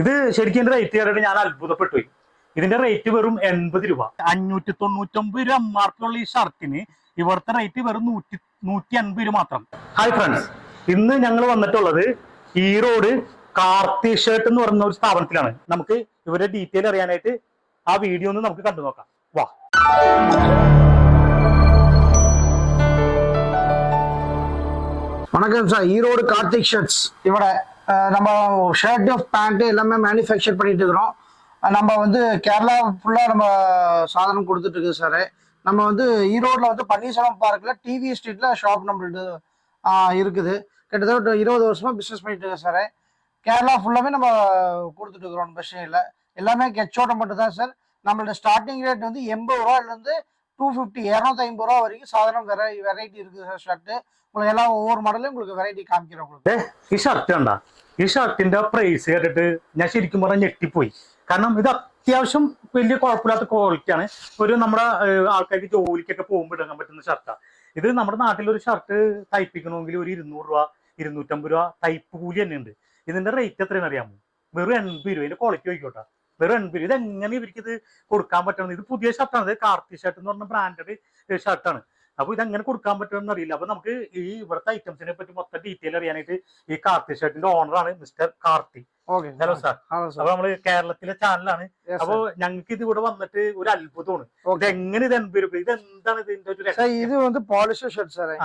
ഇത് ശരിക്കും എന്റെ റേറ്റ് കേട്ടിട്ട് ഞാൻ അത്ഭുതപ്പെട്ടു. ഇതിന്റെ റേറ്റ് വെറും എൺപത് രൂപ. അഞ്ഞൂറ്റി തൊണ്ണൂറ്റൊമ്പത് രൂപ എം ആർ പി ഉള്ള ഈ ഷർട്ടിന് ഇവിടുത്തെ റേറ്റ് വെറും നൂറ്റി നൂറ്റി അൻപത് രൂപ മാത്രം. ഹായ് ഫ്രണ്ട്സ് ഇന്ന് ഞങ്ങൾ വന്നിട്ടുള്ളത് ഈറോഡ് കാർത്തി ഷർട്ട് എന്ന് പറയുന്ന ഒരു സ്ഥാപനത്തിലാണ്. നമുക്ക് ഇവരുടെ ഡീറ്റെയിൽ അറിയാനായിട്ട് ആ വീഡിയോ ഒന്ന് നമുക്ക് കണ്ടു നോക്കാം. വാ. വണക്കം സാർ ഈറോഡ് കാർത്തിക് ഷർട്ട്സ് ഇവിടെ நம்ம ஷர்ட்டு பேண்ட்டு எல்லாமே மேனுஃபேக்சர் பண்ணிட்டு இருக்கிறோம். நம்ம வந்து கேரளா ஃபுல்லாக நம்ம சாதனம் கொடுத்துட்டு இருக்குது சார் நம்ம வந்து ஈரோட்டில் வந்து பன்னீர்செல்வம் பார்க்கில் டிவி ஸ்ட்ரீட்டில் ஷாப் நம்மள்து இருக்குது. கிட்டத்தட்ட இருபது வருஷமாக பிஸ்னஸ் பண்ணிட்டு இருக்கேன் சார் கேரளா ஃபுல்லாமே நம்ம கொடுத்துட்டு இருக்கிறோம் பிரச்சனை இல்லை. எல்லாமே கெச்சோட மட்டும் தான் சார் நம்மளோட ஸ்டார்டிங் ரேட் வந்து எண்பது ரூபாயிலேருந்து டூ ஃபிஃப்டி இரநூத்தி ஐம்பது ரூபா வரைக்கும் சாதனம் வெரை வெரைட்டி இருக்குது சார் ஷர்ட்டு உங்களுக்கு எல்லாம் ஒவ்வொரு மாடலையும் உங்களுக்கு வெரைட்டி காமிக்கிறோம் உங்களுக்கு ഈ ഷർട്ട് കണ്ട ഈ ഷർട്ടിന്റെ പ്രൈസ് കേട്ടിട്ട് ഞാൻ ശരിക്കും പറഞ്ഞ ഞെട്ടിപ്പോയി കാരണം ഇത് അത്യാവശ്യം വലിയ കുഴപ്പമില്ലാത്ത ക്വാളിറ്റിയാണ് ഒരു നമ്മുടെ ഏഹ്, ആൾക്കാർക്ക് ജോലിക്കൊക്കെ പോകുമ്പോൾ ഇടാൻ പറ്റുന്ന ഷർട്ടാണ് ഇത് നമ്മുടെ നാട്ടിൽ ഒരു ഷർട്ട് തയ്പ്പിക്കണമെങ്കിൽ ഒരു ഇരുന്നൂറ് രൂപ ഇരുന്നൂറ്റമ്പത് രൂപ തയ്പ്പ് കൂലി തന്നെ ഉണ്ട് ഇതിന്റെ റേറ്റ് എത്രയാണ് അറിയാമോ വെറും എൺപത് രൂപ ഇതിന്റെ ക്വാളിറ്റി നോക്കിക്കോട്ടെ വെറും എൺപത് ഇത് എങ്ങനെ ഇവർക്ക് ഇത് കൊടുക്കാൻ പറ്റണം ഇത് പുതിയ ഷർട്ടാണ് ഇത് കാർത്തി ഷർട്ട് എന്ന് പറഞ്ഞ ബ്രാൻഡഡ് ഷർട്ടാണ് അപ്പൊ ഇത് എങ്ങനെ കൊടുക്കാൻ പറ്റുമെന്ന് അറിയില്ല. അപ്പൊ നമുക്ക് ഈ ഇവിടുത്തെ ഐറ്റംസിനെ പറ്റി മൊത്തം ഡീറ്റെയിൽ അറിയാനായിട്ട് ഈ കാർത്തി ഷർട്ടിന്റെ ഓണറാണ് മിസ്റ്റർ കാർത്തി. ഹലോ സാർ അപ്പൊ നമ്മൾ കേരളത്തിലെ ചാനലാണ് അപ്പൊ ഞങ്ങൾക്ക് ഇത് ഇവിടെ വന്നിട്ട് ഒരു അത്ഭുതമാണ്. എങ്ങനെ ഇത് എൺപത് രൂപ ഇത് എന്താണ് ഇതിന്റെ ഒരു ഇത് പോളിഷ് ഷർട്ട് സാറേ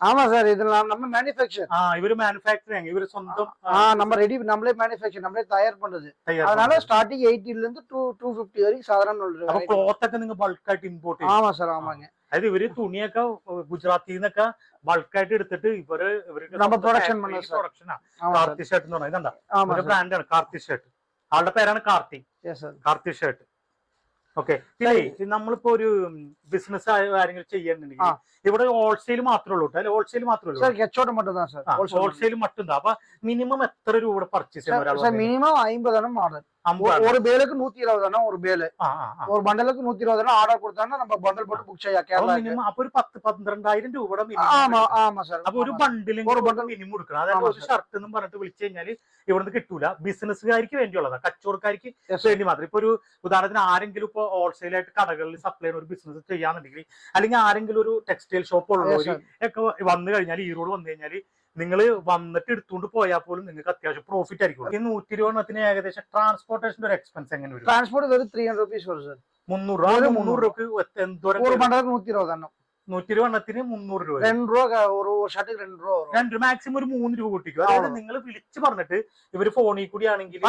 பாலிஷர் ஷர்ட் சார் ആ ஆமா சார் இது நம்ம- நம்ம மேனுஃபேக்சர் ആ ഇവര് മാനുഫാക്ചറിങ് ഇവര് സ്വന്തം ஆ நம்ம ரெடி நம்மளே மேனுஃபேக்சர் நம்மளே தயார் பண்றது തയ്യാറാക്കുന്നത്. அதனால ஸ்டார்டிங் எயிட்டில இருந்து டூ டூ ஃபிஃப்டி வரைக்கும் சாதாரண ஒரு അപ്പൊ variety. ക്ലോത്ത് ഒക്കെ നിങ്ങൾ ബൾക്കായിട്ട് ഇമ്പോർട്ട് ചെയ്യും ஆமா சார் ஆமாங்க അതായത് ഇവര് തുണിയൊക്കെ ഗുജറാത്തിൽ നിന്നൊക്കെ ബൾക്കായിട്ട് എടുത്തിട്ട് ഇവര് ഇവർക്ക് നമ്മ production பண்ண sir. പ്രൊഡക്ഷനാ ஆமா சார் കാർത്തി ഷർട്ട് എന്ന് പറഞ്ഞാൽ ഇതെന്താ ஆமா ഒരു சார் ബ്രാൻഡാണ് കാർത്തി ഷർട്ട് ആളുടെ പേരാണ് Karthi yes sir Karthi shirt okay നമ്മളിപ്പോ ഒരു ബിസിനസ് കാര്യങ്ങൾ ചെയ്യണമെന്നുണ്ടെങ്കിൽ ആ. ഇവിടെ ഹോൾസെയിൽ മാത്രമേ ഉള്ളൂ അല്ലെ ഹോൾസെയിൽ മാത്രമേ ഉള്ളൂ சார் கெச்சோட மட்டும் தான் சார் ഹോൾസെയിൽ മറ്റുണ്ടോ അപ്പൊ മിനിമം എത്ര രൂപ പർച്ചേസ് ചെയ്യാൻ ഒരാൾ சார் மினிமம் ஐம்பது அண்ணம் ஆர்டர் അമ്പത് ஒரு பேலுக்கு நூத்தி இருபது அண்ணம் ஒரு பேலு ആ ആ ആ ஒரு பண்டலுக்கு நூத்தி இருபது அண்ணம் ஆர்டர் கொடுத்தாங்கன்னா நம்ம பண்டல் போட்டு புக் செய்ய അപ്പൊ கேரளா മിനിമം അപ്പൊ ഒരു പത്ത് പന്ത്രണ്ടായിരം രൂപയുടെ ஆமா മിനിമം ஆமா சார் അപ്പൊ ഒരു ബണ്ടിലും ഒരു ഒരു bundle- മിനിമം കൊടുക്കണം അതായത് ആമാ ഒരു ഷർട്ട് എന്നും പറഞ്ഞിട്ട് വിളിച്ചു കഴിഞ്ഞാൽ ഇവിടുന്ന് കിട്ടൂല ബിസിനസ്സുകാർക്ക് വേണ്ടിയുള്ളതാ കച്ചവടക്കാർക്ക് Yes, വേണ്ടി മാത്രം ഇപ്പൊ ഒരു ഉദാഹരണത്തിന് ആരെങ്കിലും ഇപ്പൊ ഹോൾസെയിൽ ആയിട്ട് കടകളിൽ സപ്ലൈ ചെയ്യുന്ന ഒരു ബിസിനസ് ചെയ്യാന്നുണ്ടെങ്കിൽ അല്ലെങ്കിൽ ആരെങ്കിലും ഒരു ടെക്സ്റ്റൈൽ ഷോപ്പുള്ളവർ ഒക്കെ വന്നു കഴിഞ്ഞാൽ ഈറോഡ് വന്നു കഴിഞ്ഞാൽ നിങ്ങൾ വന്നിട്ട് എടുത്തുകൊണ്ട് പോയാൽ പോലും നിങ്ങൾക്ക് അത്യാവശ്യം പ്രോഫിറ്റ് ആയിരിക്കും. ഈ നൂറ്റി ഇരുപത് എണ്ണത്തിന് ഏകദേശം ട്രാൻസ്പോർട്ടേഷന്റെ ഒരു എക്സ്പെൻസ് എങ്ങനെ വരും? ട്രാൻസ്പോർട്ട് ത്രീ ഹൺഡ്രഡ് റുപ്പീസ് മുന്നൂറ് മുന്നൂറ് രൂപ എന്തോരം നൂറ്റി ഇരുപത് എണ്ണം. നൂറ്റി ഇരുപത് എണ്ണത്തിന് മുന്നൂറ് രൂപ രണ്ട് രൂപ ഒരു ഷർട്ട് രണ്ട് രൂപ രണ്ട് മാക്സിമം ഒരു മൂന്ന് രൂപ കൂട്ടിക്കും. അതായത് നിങ്ങൾ വിളിച്ച് പറഞ്ഞിട്ട് ഇവർ ഫോണിൽ കൂടി ആണെങ്കിൽ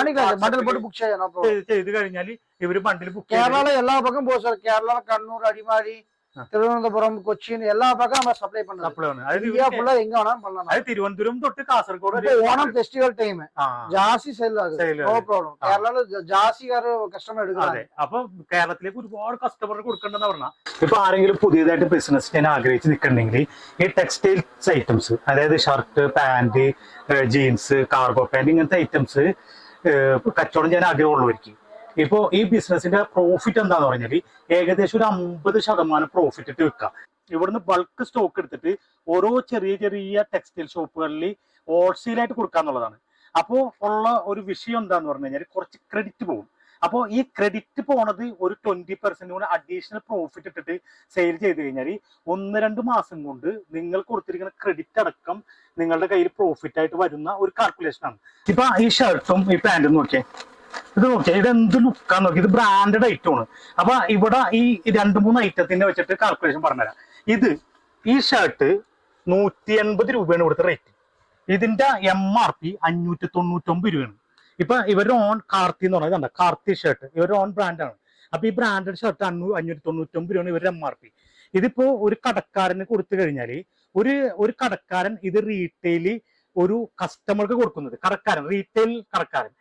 ബുക്ക് ചെയ്യണം ചെയ്ത് കഴിഞ്ഞാൽ ഇവർ ബണ്ടിൽ ബുക്ക് കേരള എല്ലാ പക്കം പോകും കേരള കണ്ണൂർ അടിമാലി തിരുവനന്തപുരം കൊച്ചിൻ എല്ലാ പക്കം സപ്ലൈ പണ്ടത് ഇന്ത്യ തിരുവനന്തപുരം തൊട്ട് കാസർഗോഡ് ഓണം ഫെസ്റ്റിവൽ ടൈം ജാസി നോ പ്രോബ്ലം കേരളത്തിൽ ജാസിക്കാർ കസ്റ്റമർ അപ്പൊ കേരളത്തിലേക്ക് ഒരുപാട് കസ്റ്റമർ കൊടുക്കേണ്ടെന്ന് പറഞ്ഞാൽ ഇപ്പൊ ആരെങ്കിലും പുതിയതായിട്ട് ബിസിനസ് ഞാൻ ആഗ്രഹിച്ച് നിൽക്കണമെങ്കിൽ ഈ ടെക്സ്റ്റൈൽസ് ഐറ്റംസ് അതായത് shirt pant jeans cargo pant ഇങ്ങനത്തെ ഐറ്റംസ് കച്ചവടം ചെയ്യാൻ ആഗ്രഹമുള്ളവർക്ക് ഇപ്പോ ഈ ബിസിനസിന്റെ പ്രോഫിറ്റ് എന്താന്ന് പറഞ്ഞാൽ ഏകദേശം ഒരു അമ്പത് ശതമാനം പ്രോഫിറ്റ് ഇട്ട് വെക്കാം. ഇവിടുന്ന് ബൾക്ക് സ്റ്റോക്ക് എടുത്തിട്ട് ഓരോ ചെറിയ ചെറിയ ടെക്സ്റ്റൈൽ ഷോപ്പുകളിൽ ഹോൾസെയിലായിട്ട് കൊടുക്കാന്നുള്ളതാണ് അപ്പോൾ ഉള്ള ഒരു വിഷയം എന്താന്ന് പറഞ്ഞു കഴിഞ്ഞാൽ കുറച്ച് ക്രെഡിറ്റ് പോകും അപ്പോൾ ഈ ക്രെഡിറ്റ് പോണത് ഒരു ട്വന്റി പെർസെന്റ് കൂടെ അഡീഷണൽ പ്രോഫിറ്റ് ഇട്ടിട്ട് സെയിൽ ചെയ്ത് കഴിഞ്ഞാൽ ഒന്ന് രണ്ട് മാസം കൊണ്ട് നിങ്ങൾ കൊടുത്തിരിക്കുന്ന ക്രെഡിറ്റ് അടക്കം നിങ്ങളുടെ കയ്യിൽ പ്രോഫിറ്റ് ആയിട്ട് വരുന്ന ഒരു കാൽക്കുലേഷൻ ആണ്. ഇപ്പൊ ഈ ഷർട്ടും ഈ പാന്റും നോക്കിയേ. ഇത് നോക്കിയാൽ ഇത് എന്ത് ലുക്കാന്ന് നോക്കി ഇത് ബ്രാൻഡഡ് ഐറ്റമാണ് അപ്പൊ ഇവിടെ ഈ രണ്ട് മൂന്ന് ഐറ്റത്തിന്റെ വെച്ചിട്ട് കാൽക്കുലേഷൻ പറഞ്ഞുതരാം. ഇത് ഈ ഷർട്ട് നൂറ്റി എൺപത് രൂപയാണ് ഇവിടുത്തെ റേറ്റ് ഇതിന്റെ എം ആർ പി അഞ്ഞൂറ്റി തൊണ്ണൂറ്റൊമ്പത് രൂപയാണ്. ഇപ്പൊ ഇവരുടെ ഓൺ കാർത്തി എന്ന് പറഞ്ഞത് കണ്ടോ? കാർത്തി ഷർട്ട് ഇവരുടെ ഓൺ ബ്രാൻഡാണ് അപ്പൊ ഈ ബ്രാൻഡഡ് ഷർട്ട് അഞ്ഞൂ അഞ്ഞൂറ്റി തൊണ്ണൂറ്റൊമ്പത് രൂപയാണ് ഇവരുടെ എം ആർ പി ഇതിപ്പോ ഒരു കടക്കാരന് കൊടുത്തു കഴിഞ്ഞാൽ ഒരു ഒരു കടക്കാരൻ ഇത് റീറ്റെയിൽ ഒരു കസ്റ്റമർക്ക് കൊടുക്കുന്നത്. കടക്കാരൻ റീറ്റെയിൽ കടക്കാരൻ.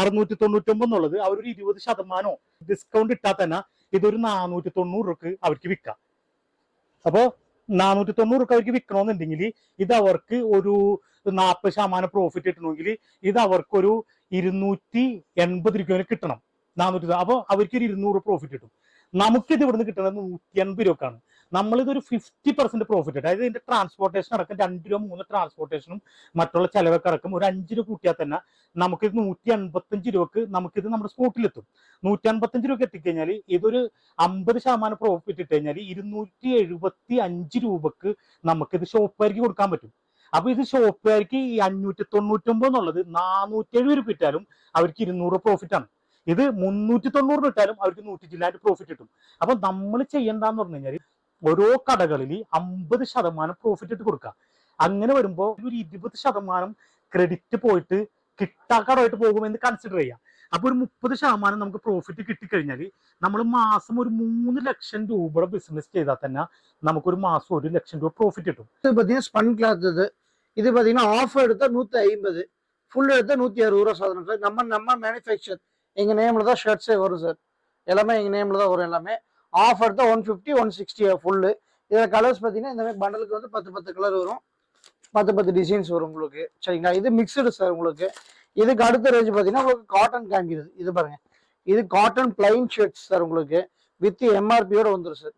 അറുന്നൂറ്റി തൊണ്ണൂറ്റൊമ്പത് എന്നുള്ളത് അവരൊരു ഇരുപത് ശതമാനോ ഡിസ്കൗണ്ട് ഇട്ടാൽ തന്നെ ഇതൊരു നാനൂറ്റി തൊണ്ണൂറ് രൂപക്ക് അവർക്ക് വിൽക്കാം. അപ്പോ നാനൂറ്റി തൊണ്ണൂറ് രൂപ അവർക്ക് വിൽക്കണമെന്നുണ്ടെങ്കിൽ ഇത് അവർക്ക് ഒരു നാൽപ്പത് ശതമാനം പ്രോഫിറ്റ് കിട്ടണമെങ്കിൽ ഇത് അവർക്കൊരു ഇരുന്നൂറ്റി എൺപത് രൂപ കിട്ടണം. നാനൂറ്റി അപ്പോൾ അവർക്ക് ഒരു ഇരുന്നൂറ് പ്രോഫിറ്റ് കിട്ടും. നമുക്കിത് ഇവിടുന്ന് കിട്ടുന്നത് നൂറ്റി എൺപത് രൂപക്കാണ്. നമ്മളിതൊരു ഫിഫ്റ്റി പെർസെന്റ് പ്രോഫിറ്റ് അതായത് ഇതിന്റെ ട്രാൻസ്പോർട്ടേഷൻ അടക്കം രണ്ട് രൂപ മൂന്ന് ട്രാൻസ്പോർട്ടേഷനും മറ്റുള്ള ചെലവൊക്കെ അടക്കം ഒരു അഞ്ച് രൂപ കൂട്ടിയാൽ തന്നെ നമുക്കിത് നൂറ്റി അൻപത്തഞ്ച് രൂപക്ക് നമുക്കിത് നമ്മുടെ സ്പോട്ടിലെത്തും നൂറ്റി അൻപത്തഞ്ച് രൂപക്ക് എത്തിക്കഴിഞ്ഞാൽ ഇതൊരു അമ്പത് ശതമാനം പ്രോഫിറ്റ് ഇട്ട് കഴിഞ്ഞാൽ ഇരുന്നൂറ്റി എഴുപത്തി അഞ്ച് രൂപക്ക് നമുക്കിത് ഷോപ്പുകാർക്ക് കൊടുക്കാൻ പറ്റും. അപ്പൊ ഇത് ഷോപ്പുകാർക്ക് ഈ അഞ്ഞൂറ്റി തൊണ്ണൂറ്റൊമ്പത് എന്നുള്ളത് നാനൂറ്റി എഴുപത് രൂപ ഇട്ടാലും അവർക്ക് ഇരുന്നൂറ് പ്രോഫിറ്റ് ആണ്. ഇത് മുന്നൂറ്റി തൊണ്ണൂറിന് ഇട്ടാലും അവർക്ക് നൂറ്റി ചില്ലായിട്ട് പ്രോഫിറ്റ് കിട്ടും. അപ്പൊ നമ്മൾ ചെയ്യേണ്ടതെന്ന് പറഞ്ഞു കഴിഞ്ഞാൽ ഓരോ കടകളിൽ അമ്പത് ശതമാനം പ്രോഫിറ്റ് ഇട്ട് കൊടുക്കുക അങ്ങനെ വരുമ്പോൾ ഒരു ഇരുപത് ശതമാനം ക്രെഡിറ്റ് പോയിട്ട് കിട്ടാക്കടമായിട്ട് പോകുമെന്ന് കൺസിഡർ ചെയ്യാം അപ്പൊ ഒരു മുപ്പത് ശതമാനം നമുക്ക് പ്രോഫിറ്റ് കിട്ടിക്കഴിഞ്ഞാൽ നമ്മൾ മാസം ഒരു മൂന്ന് ലക്ഷം രൂപയുടെ ബിസിനസ് ചെയ്താൽ തന്നെ നമുക്കൊരു മാസം ഒരു ലക്ഷം രൂപ പ്രോഫിറ്റ് കിട്ടും இது பார்த்தீங்கன்னா ஸ்பன் கிளாத் இது இது பார்த்தீங்கன்னா ஆஃப் எடுத்தா நூற்றி ஐம்பது ஃபுல் எடுத்தா நூற்றி அறுபது ரூபா சாதனம் சார் நம்ம நம்ம மேனுஃபேக்சர் எங்கள் நேமில் தான் ஷர்ட்ஸே வரும் சார் எல்லாமே எங்கள் நேமில் தான் வரும் எல்லாமே ஆஃப் தான் one fifty one sixty full இதில் கலர்ஸ் பார்த்தீங்கன்னா இந்த மாதிரி பண்டலுக்கு வந்து பத்து பத்து கலர் வரும். பத்து பத்து டிசைன்ஸ் வரும் உங்களுக்கு. சரிங்களா? இது மிக்சடு சார் உங்களுக்கு. இதுக்கு அடுத்த ரேஞ்ச் பார்த்தீங்கன்னா உங்களுக்கு காட்டன் காமிக்கிறது இது பாருங்க. இது காட்டன் பிளைன் ஷர்ட்ஸ் சார் உங்களுக்கு. வித் எம்ஆர்பியோட வந்துடும் சார்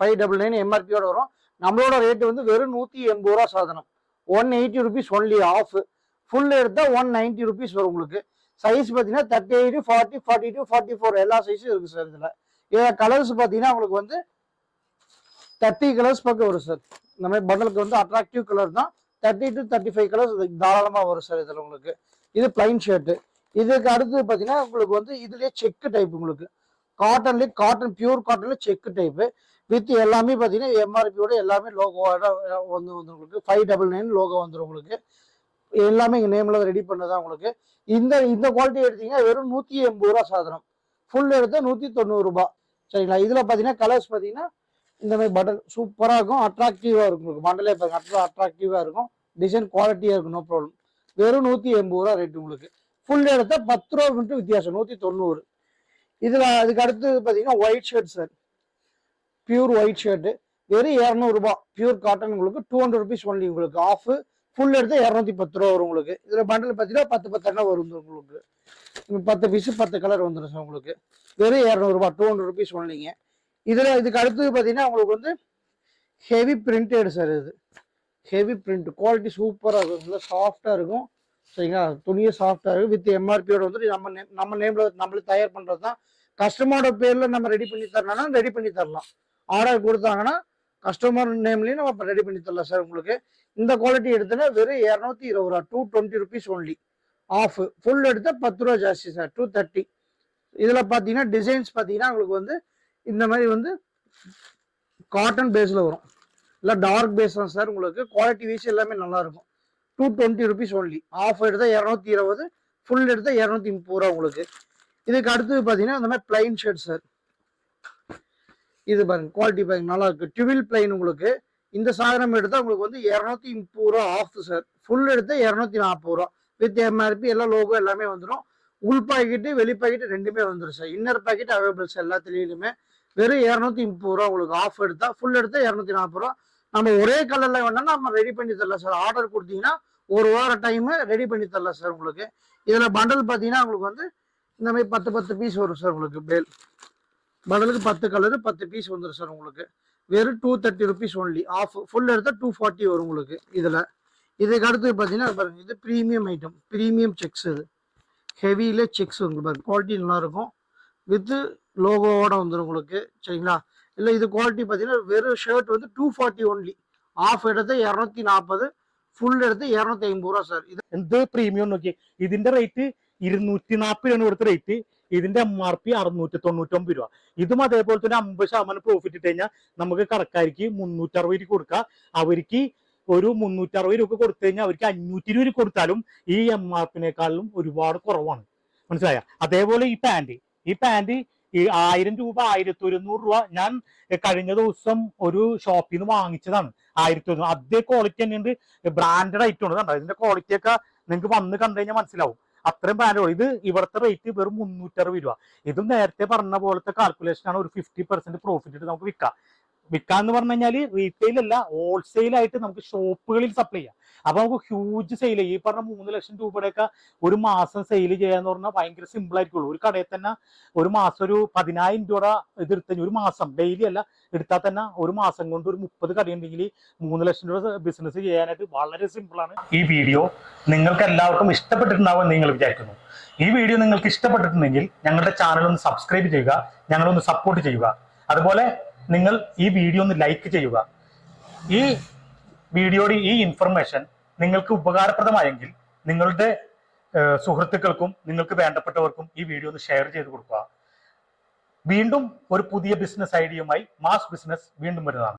ஃபைவ் டபுள் நைன் எம்ஆர்பியோட வரும். நம்மளோட ரேட்டு வந்து வெறும் நூற்றி எண்பது ரூபா சாதனம். One eighty rupees only half full எடுத்தால் ஒன் நைன்ட்டி ருபீஸ் வரும் உங்களுக்கு. சைஸ் பார்த்தீங்கன்னா thirty eight forty forty two forty four எல்லா சைஸும் இருக்குது சார் இதில். இதில் கலர்ஸ் பார்த்தீங்கன்னா உங்களுக்கு வந்து தேர்ட்டி கலர்ஸ் பக்கம் வரும் சார் இந்த மாதிரி பண்டலுக்கு வந்து அட்ராக்டிவ் கலர் தான். Thirty to thirty five colours தாராளமாக வரும் சார் இதில் உங்களுக்கு. இது பிளைன் ஷர்ட்டு இதுக்கு அடுத்து பார்த்தீங்கன்னா உங்களுக்கு வந்து இதுலேயே செக்கு டைப் உங்களுக்கு. காட்டன்லேயே காட்டன் பியூர் காட்டன்ல செக்கு டைப்பு வித் எல்லாமே பார்த்தீங்கன்னா எம்ஆர்பியோட எல்லாமே லோகோட வந்து வந்து உங்களுக்கு. ஃபைவ் டபுள் நைன் லோகோ வந்துடும் உங்களுக்கு. எல்லாமே எங்கள் நேமில் ரெடி பண்ணதான் உங்களுக்கு. இந்த இந்த குவாலிட்டி எடுத்தீங்கன்னா வெறும் நூற்றி எண்பது ரூபா சாதனம். ஃபுல் எடுத்தால் நூற்றி தொண்ணூறுரூபா சரிங்களா? இதில் பார்த்தீங்கன்னா கலர்ஸ் பார்த்தீங்கன்னா இந்த மாதிரி பட்டன் சூப்பராக இருக்கும். அட்ராக்டிவாக இருக்கும். உங்களுக்கு பண்டலே பாருங்க. அட்ரா அட்ராக்டிவாக இருக்கும். டிசைன் குவாலிட்டியாக இருக்கும். நோ ப்ராப்ளம் வெறும் நூற்றி எண்பது ரூபா ரேட் உங்களுக்கு. ஃபுல் எடுத்தால் பத்து ரூபா மட்டும் வித்தியாசம். நூற்றி தொண்ணூறு. இதில் அதுக்கு அடுத்து பார்த்தீங்கன்னா white shirt sir pure white shirt வெறும் இரநூறுபா பியூர் காட்டன் உங்களுக்கு டூ ஹண்ட்ரட் ருபீஸ் ஒன்லி உங்களுக்கு. ஆஃபு ஃபுல் எடுத்து இரநூத்தி பத்து ரூபா வரும் உங்களுக்கு. இதில் பண்டில் பார்த்தீங்கன்னா பத்து பத்து எண்ணெய் வரும் உங்களுக்கு. பத்து பீஸு பத்து கலர் வந்துடும் சார் உங்களுக்கு. வெறும் இரநூறுபா டூ ஹண்ட்ரட் ருபீஸ் ஒன்லிங்க இதில் இதுக்கு அடுத்தது பார்த்தீங்கன்னா உங்களுக்கு வந்து ஹெவி பிரிண்டட் சார் இது. ஹெவி பிரிண்ட் குவாலிட்டி சூப்பராக இருக்கும். நல்லா சாஃப்டாக இருக்கும். சரிங்களா? துணியும் சாஃப்டாக இருக்கும். வித் எம்ஆர்பியோட வந்துட்டு நம்ம நேம் நம்ம நேமில் நம்மளே தயார் பண்ணுறது தான். கஸ்டமரோட பேரில் நம்ம ரெடி பண்ணி தரணும்னா ரெடி பண்ணி தரலாம். ஆர்டர் கொடுத்தாங்கன்னா கஸ்டமர் நேம்லேயும் நம்ம ரெடி பண்ணி தரலாம் சார் உங்களுக்கு. இந்த குவாலிட்டி எடுத்தனா வெறும் இரநூத்தி இருபது ரூபா two twenty rupees only half full எடுத்தால் பத்து ரூபா ஜாஸ்தி சார் டூ தேர்ட்டி இதில் பார்த்தீங்கன்னா டிசைன்ஸ் பார்த்தீங்கன்னா உங்களுக்கு வந்து இந்த மாதிரி வந்து காட்டன் பேஸில் வரும். இல்லை டார்க் பேஸ் தான் சார் உங்களுக்கு குவாலிட்டி வைஸ் எல்லாமே நல்லாயிருக்கும் two twenty rupees only half எடுத்தால் இரநூத்தி இருபது ஃபுல் எடுத்தால் இரநூத்தி முப்பது ரூபா உங்களுக்கு. இதுக்கு அடுத்தது பார்த்தீங்கன்னா இந்த மாதிரி பிளைன் ஷர்ட் சார் இது பாருங்க குவாலிட்டி பாருங்க நல்லா இருக்கு. டுவெல் பிளைன் உங்களுக்கு இந்த சாதனம் எடுத்தால் உங்களுக்கு வந்து இரநூத்தி முப்பது ரூபா ஆஃப் சார் ஃபுல் எடுத்தால் இரநூத்தி நாற்பது ரூபா. வித் எம்ஆர்பி எல்லாம் லோகோ எல்லாமே வந்துடும் உள் பாக்கெட்டு வெளி பாக்கெட்டு ரெண்டுமே வந்துடும் sir inner pocket available sir எல்லாத்துலேயுமே வெறும் இரநூத்தி முப்பது ரூபா உங்களுக்கு ஆஃப் எடுத்தால் ஃபுல் எடுத்தால் இரநூத்தி நாற்பது ரூபா. நம்ம ஒரே கலரில் வேணாலும் நம்ம ரெடி பண்ணி தரலாம் சார் ஆர்டர் கொடுத்தீங்கன்னா ஒரு வார டைமு ரெடி பண்ணி தரலாம் சார் உங்களுக்கு. இதில் பண்டல் பார்த்தீங்கன்னா உங்களுக்கு வந்து இந்த மாதிரி பத்து பத்து பீஸ் வரும் சார் உங்களுக்கு. பேல் பண்டலுக்கு பத்து கலரு பத்து பீஸ் வந்துடும் சார் உங்களுக்கு. வெறும் two thirty rupees only half full எடுத்தால் டூ ஃபார்ட்டி வரும் உங்களுக்கு இதில் இதுக்கு அடுத்து பார்த்தீங்கன்னா பாருங்க இது ப்ரீமியம் ஐட்டம் ப்ரீமியம் செக்ஸ் இது ஹெவியில செக்ஸ் உங்களுக்கு பாருங்க குவாலிட்டி நல்லாயிருக்கும் வித்து லோகோவோட வந்துடும் உங்களுக்கு சரிங்களா இல்லை இது குவாலிட்டி பார்த்தீங்கன்னா வெறும் ஷர்ட் வந்து டூ ஃபார்ட்டி ஒன்லி ஆஃப் எடுத்து இரநூத்தி நாற்பது ഫുൾ എടുത്ത് ഇരുന്നൂറ്റി അമ്പത് രൂപ സാർ ഇത് എന്ത് പ്രീമിയം നോക്കി ഇതിന്റെ റേറ്റ് ഇരുന്നൂറ്റി നാൽപ്പത് രൂപ കൊടുത്ത റേറ്റ് ഇതിന്റെ എം ആർ പി അറുന്നൂറ്റി തൊണ്ണൂറ്റൊമ്പത് രൂപ. ഇതും അതേപോലെ തന്നെ അമ്പത് ശതമാനം പ്രോഫിറ്റ് ഇട്ട് കഴിഞ്ഞാൽ നമുക്ക് കടക്കാർക്ക് മുന്നൂറ്റി അറുപത് രൂപ കൊടുക്കുക അവർക്ക് ഒരു മുന്നൂറ്റി അറുപത് രൂപ കൊടുത്തു കഴിഞ്ഞാൽ അവർക്ക് അഞ്ഞൂറ്റി രൂപ കൊടുത്താലും ഈ എം ആർ പിനേക്കാളും ഒരുപാട് കുറവാണ്. മനസ്സിലായ? അതേപോലെ ഈ പാന്റ് ഈ പാന്റ് ഈ ആയിരം രൂപ ആയിരത്തി ഒരുന്നൂറ് രൂപ ഞാൻ കഴിഞ്ഞ ദിവസം ഒരു ഷോപ്പിൽ നിന്ന് വാങ്ങിച്ചതാണ്. ആയിരത്തി ഒരുന്നൂറ് അതേ ക്വാളിറ്റി തന്നെയുണ്ട്. ബ്രാൻഡഡ് ഐറ്റം ഉണ്ട് ഇതിന്റെ ക്വാളിറ്റി ഒക്കെ നിങ്ങൾക്ക് വന്ന് കണ്ടു കഴിഞ്ഞാൽ മനസ്സിലാവും. അത്രയും ബ്രാൻഡ് ഇത് ഇവിടുത്തെ റേറ്റ് വെറും മുന്നൂറ്ററുപത് രൂപ. ഇതും നേരത്തെ പറഞ്ഞ പോലത്തെ കാൽക്കുലേഷൻ ആണ് ഒരു ഫിഫ്റ്റി പെർസെന്റ് പ്രോഫിറ്റ് നമുക്ക് വിൽക്കാം വിൽക്കാന്ന് പറഞ്ഞു കഴിഞ്ഞാൽ റീറ്റെയിൽ അല്ല ഹോൾസെയിൽ ആയിട്ട് നമുക്ക് ഷോപ്പുകളിൽ സപ്ലൈ ചെയ്യാം. അപ്പൊ നമുക്ക് ഹ്യൂജ് സെയിൽ ഈ പറഞ്ഞ മൂന്ന് ലക്ഷം രൂപയുടെയൊക്കെ ഒരു മാസം സെയിൽ ചെയ്യാന്ന് പറഞ്ഞാൽ ഭയങ്കര സിമ്പിൾ ആയിരിക്കുള്ളൂ. ഒരു കടയിൽ തന്നെ ഒരു മാസം ഒരു പതിനായിരം രൂപയുടെ ഇത് എടുത്ത ഒരു മാസം ഡെയിലി അല്ല എടുത്താൽ തന്നെ ഒരു മാസം കൊണ്ട് ഒരു മുപ്പത് കടയുണ്ടെങ്കിൽ മൂന്ന് ലക്ഷം രൂപ ബിസിനസ് ചെയ്യാനായിട്ട് വളരെ സിമ്പിൾ ആണ്. ഈ വീഡിയോ നിങ്ങൾക്ക് എല്ലാവർക്കും ഇഷ്ടപ്പെട്ടിട്ടുണ്ടാവും നിങ്ങൾ വിചാരിക്കുന്നു. ഈ വീഡിയോ നിങ്ങൾക്ക് ഇഷ്ടപ്പെട്ടിട്ടുണ്ടെങ്കിൽ ഞങ്ങളുടെ ചാനൽ ഒന്ന് സബ്സ്ക്രൈബ് ചെയ്യുക ഞങ്ങളൊന്ന് സപ്പോർട്ട് ചെയ്യുക. അതുപോലെ നിങ്ങൾ ഈ വീഡിയോ ഒന്ന് ലൈക്ക് ചെയ്യുക. ഈ വീഡിയോയുടെ ഈ ഇൻഫർമേഷൻ നിങ്ങൾക്ക് ഉപകാരപ്രദമായെങ്കിൽ നിങ്ങളുടെ സുഹൃത്തുക്കൾക്കും നിങ്ങൾക്ക് വേണ്ടപ്പെട്ടവർക്കും ഈ വീഡിയോ ഒന്ന് ഷെയർ ചെയ്ത് കൊടുക്കുക. വീണ്ടും ഒരു പുതിയ ബിസിനസ് ഐഡിയയുമായി മാസ് ബിസിനസ് വീണ്ടും വരുന്നതാണ്.